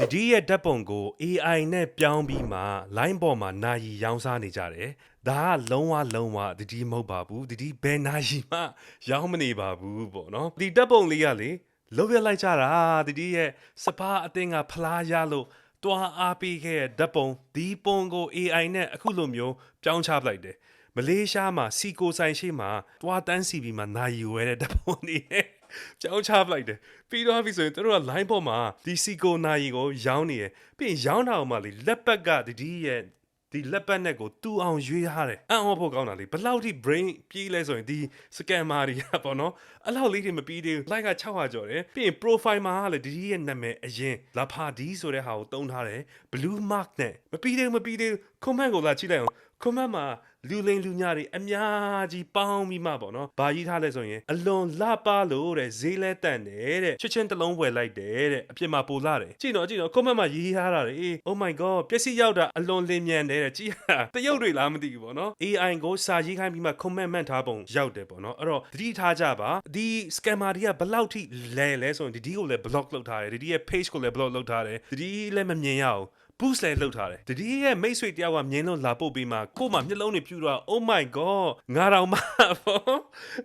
တတိရဲ့ဓာတ်ပုံကို AI နဲ့ပြောင်းပြီးမှ line ပေါ်မှာနာယီရောင်းစားနေကြတယ်။ဒါကလုံးဝလုံးဝတတိမဟုတ်ပါဘူး။တတိဘယ်နာယီမှရောင်းမနေပါဘူးပေါ့နော်။ဒီဓာတ်ပုံလေးကလေလုံးရလိုက်ကြတာတတိရဲ့စပားအသင်းကဖလားရလို့တွားအားပေးခဲ့တဲ့ဓာတ်ပုံဒီပုံကို AI နဲ့အခုလိုမျိုးပြောင်းချပလိုက်တယ်။မလေးရှားမှာစီကိုဆိုင်ရှိမှာတွားတန်းစီပြီးမှနာယီဝဲတဲ့ဓာတ်ပုံနေနဲ့ ကြောင်းချပလိုက်တယ်ပြီးတော့ပြီဆိုရင်တို့က line ပေါ်မှာဒီစီကိုနာယီကိုရောင်းနေရယ်ပြီးရင်ရောင်းတာအောင်မှလေလက်ပတ်ကတတိရဲ့ဒီလက်ပတ်နဲ့ကိုတူအောင်ရွေးရတယ်အံ့ဩဖို့ကောင်းတာလေဘယ်လောက်ထိ brain ပြေးလဲဆိုရင်ဒီ scammer တွေကပေါ့နော်အဲ့လောက်လေးတွေမပြီးသေးဘူး like က600ကျော်တယ်ပြီးရင် profile မှာကလေတတိရဲ့နာမည်အရင်လာဖာဒီဆိုတဲ့ဟာကိုတုံးထားတယ် blue mark နဲ့မပြီးသေးဘူးမပြီးသေးဘူး comment ကိုလာကြည့်လိုက်အောင် comment မှာ လူလိန်လူညာတွေအများကြီးပေါင်းပြီးမှပေါ့နော်။ဘာကြီးထားလဲဆိုရင်အလွန်လှပလို့တဲ့ဈေးလဲတန်တယ်တဲ့။ချစ်ချင်းတစ်လုံးဝယ်လိုက်တယ်တဲ့အပြစ်မှာပိုလာတယ်။ကြည့်တော့ကြည့်တော့ comment မှာရေးထားတာလေ။ Oh my god ပျက်စီးရောက်တာအလွန်လင်းမြန်တယ်တဲ့။ကြည့်ရတာတရုပ်တွေလားမသိဘူးပေါ့နော်။ AI ကိုစာရေးခိုင်းပြီးမှ comment မှန်ထားပုံရောက်တယ်ပေါ့နော်။အဲ့တော့သတိထားကြပါ။ဒီ scammer တွေကဘယ်လောက်ထိလဲလဲဆိုရင်ဒီဒီကိုလည်း block လုပ်ထားတယ်။ဒီဒီရဲ့ page ကိုလည်း block လုပ်ထားတယ်။ဒီဒီလည်းမမြင်ရအောင် boost လည်းလုပ်ထားတယ်တတိရဲ့မိတ်ဆွေတယောက်ကမြင်လို့လာပုတ်ပြီးမှကို့မှာမျက်လုံးတွေပြူတော့ oh my god ငါတော်မှပေါ့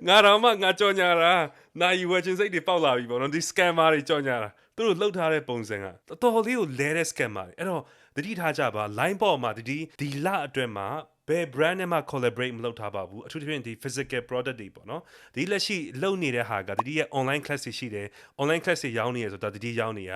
ငါတော်မှငါကြော်ညာတာနိုင်ဝယ်ချင်းစိတ်တွေပေါက်လာပြီပေါ့နော်ဒီ scammer တွေကြော်ညာတာသူတို့လှုပ်ထားတဲ့ပုံစံကတော်တော်လေးကိုလဲတဲ့ scammer တွေအဲ့တော့တတိထားကြပါ line ပေါ်မှာတတိဒီလအတွင်းမှာ ဘယ် brand နဲ့မှ collaborate မလုပ်ထားပါဘူးအထူးသဖြင့်ဒီ physical product တွေပေါ့နော်ဒီလက်ရှိလုပ်နေတဲ့ဟာကတတိရဲ့ online class တွေရှိတယ် online class တွေရောင်းနေရဆိုတာတတိရောင်းနေရ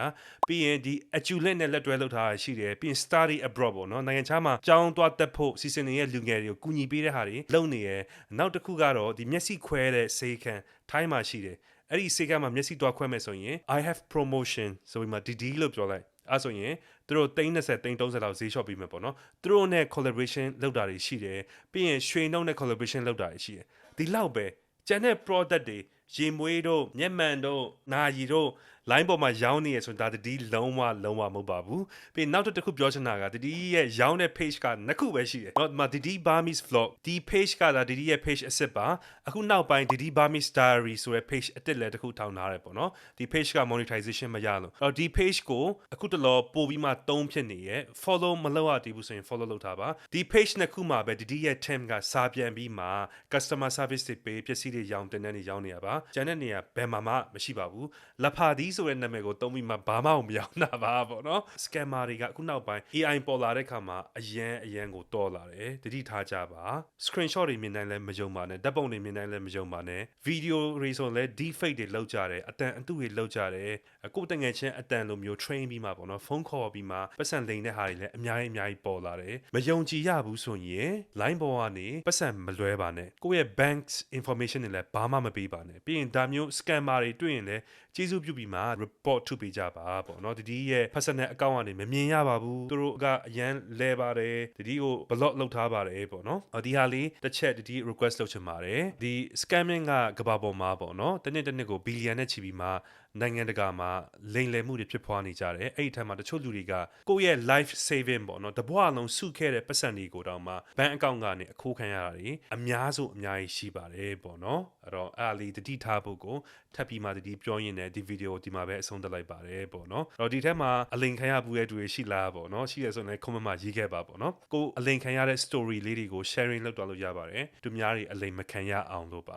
ပြီးရင်ဒီ aculet နဲ့လက်တွဲလုပ်ထားတာရှိတယ်ပြီးရင် study abroad ပေါ့နော်နိုင်ငံခြားမှာကျောင်းသွားတက်ဖို့စီစဉ်နေတဲ့လူငယ်တွေကိုကူညီပေးတဲ့ဟာတွေလုပ်နေရနောက်တစ်ခုကတော့ဒီမျက်စိခွဲတဲ့စေခံထိုင်းမှာရှိတယ်အဲ့ဒီစေကမှာမျက်စိတွားခွဲမဲ့ဆိုရင် I have promotion ဆိုပြီးမှဒီဒီလို့ပြောလိုက် အဲ့ဆိုရင်သူတို့30 30 30လောက်ဈေးလျှော့ပေးမယ်ပေါ့နော်သူတို့နဲ့ collaboration လုပ်တာတွေရှိတယ်ပြီးရင်ရွှေနှုတ်နဲ့ collaboration လုပ်တာတွေရှိတယ်ဒီလောက်ပဲကျန်တဲ့ product တွေရေမွေးတို့မျက်မှန်တို့နာရီတို့ line ပေါ်မှာရောင်းနေရဆိုတာတတိလုံးဝလုံးဝမဟုတ်ပါဘူးပြီးနောက်တစ်ခုပြောချင်တာကတတိရဲ့ရောင်းတဲ့ page ကနှစ်ခုပဲရှိတယ်เนาะဒီမှာတတိ Burmese vlog ဒီ page ကဒါတတိရဲ့ page အစ်စ်ပါအခုနောက်ပိုင်းတတိ Burmese diary ဆိုတဲ့ page အစ်စ်လည်းတစ်ခုထောင်ထားတယ်ပေါ့เนาะဒီ page က monetization မရလို့အဲ့တော့ဒီ page ကိုအခုတလောပို့ပြီးမှသုံးဖြစ်နေရဲ့ follow မလုပ်ရသေးဘူးဆိုရင် follow လုပ်ထားပါဒီ page နှစ်ခုမှာပဲတတိရဲ့ team ကစာပြန်ပြီးမှ customer service တွေပေးပစ္စည်းတွေရောင်းတင်တဲ့နေရောင်းနေရပါကျန်တဲ့နေရာဘယ်မှာမှမရှိပါဘူးလဖာဒီ ဆိုတဲ့နာမည်ကိုသုံးပြီးမှဘာမှမပြောင်းတာပါပေါ့နော် scammer တွေကအခုနောက်ပိုင်း AI ပေါ်လာတဲ့ခါမှာအရန်အရန်ကိုတော်လာတယ်တတိထားကြပါ screenshot တွေမြင်တိုင်းလည်းမယုံပါနဲ့ဓာတ်ပုံတွေမြင်တိုင်းလည်းမယုံပါနဲ့ video တွေဆိုလည်း deepfake တွေလောက်ကြတယ်အတန်အတုတွေလောက်ကြတယ်ကိုယ်တငယ်ချင်းအတန်လိုမျိုး train ပြီးမှပေါ့နော်ဖုန်းခေါ်ပြီးမှပတ်စံလိန်တဲ့ဟာတွေလည်းအများကြီးအများကြီးပေါ်လာတယ်မယုံကြည်ရဘူးဆိုရင် line ပေါ်ကနေပတ်စံမလွဲပါနဲ့ကိုယ့်ရဲ့ banks information တွေလည်းဘာမှမပေးပါနဲ့ပြီးရင်ဒါမျိုး scammer တွေတွေ့ရင်လည်းကျေးဇူးပြုပြီးမှ report ထုတ်ပေးကြပါပေါ့နော်တတိရဲ့ personal account ကနေမမြင်ရပါဘူးသူတို့ကအရန်လဲပါတယ်တတိကို block လုပ်ထားပါတယ်ပေါ့နော်ဒီဟာလေးတစ်ချက်တတိ request လုပ်ချင်ပါတယ်ဒီ scamming ကကဘာပေါ်မှာပေါ့နော်တနေ့တနေ့ကို billion နဲ့ချီပြီးမှ နိုင်ငံတကာမှာလိမ်လည်မှုတွေဖြစ်ပွားနေကြတယ်အဲ့ဒီထက်မှာတချို့လူတွေကကိုယ့်ရဲ့ life saving ပေါ့နော်တဘွားလုံးစုခဲ့တဲ့ပတ်စံတွေကိုတောင်မှဘဏ်အကောင့်ကနေအခိုးခံရတာတွေအများစုအများကြီးရှိပါတယ်ပေါ့နော်အဲ့တော့အဲ့ဒါလေးတတိထားဖို့ကိုထပ်ပြီးမှတတိပြောရင်းနဲ့ဒီဗီဒီယိုဒီမှာပဲအဆုံးသတ်လိုက်ပါတယ်ပေါ့နော်အဲ့တော့ဒီထက်မှာအလိန်ခံရဘူးတဲ့သူတွေရှိလားပေါ့နော်ရှိရဆိုရင်လည်း comment မှာရေးခဲ့ပါပေါ့နော်ကိုအလိန်ခံရတဲ့ story လေးတွေကို sharing လုပ်တော့လို့ရပါတယ်သူများတွေအလိန်မခံရအောင်လို့ပါ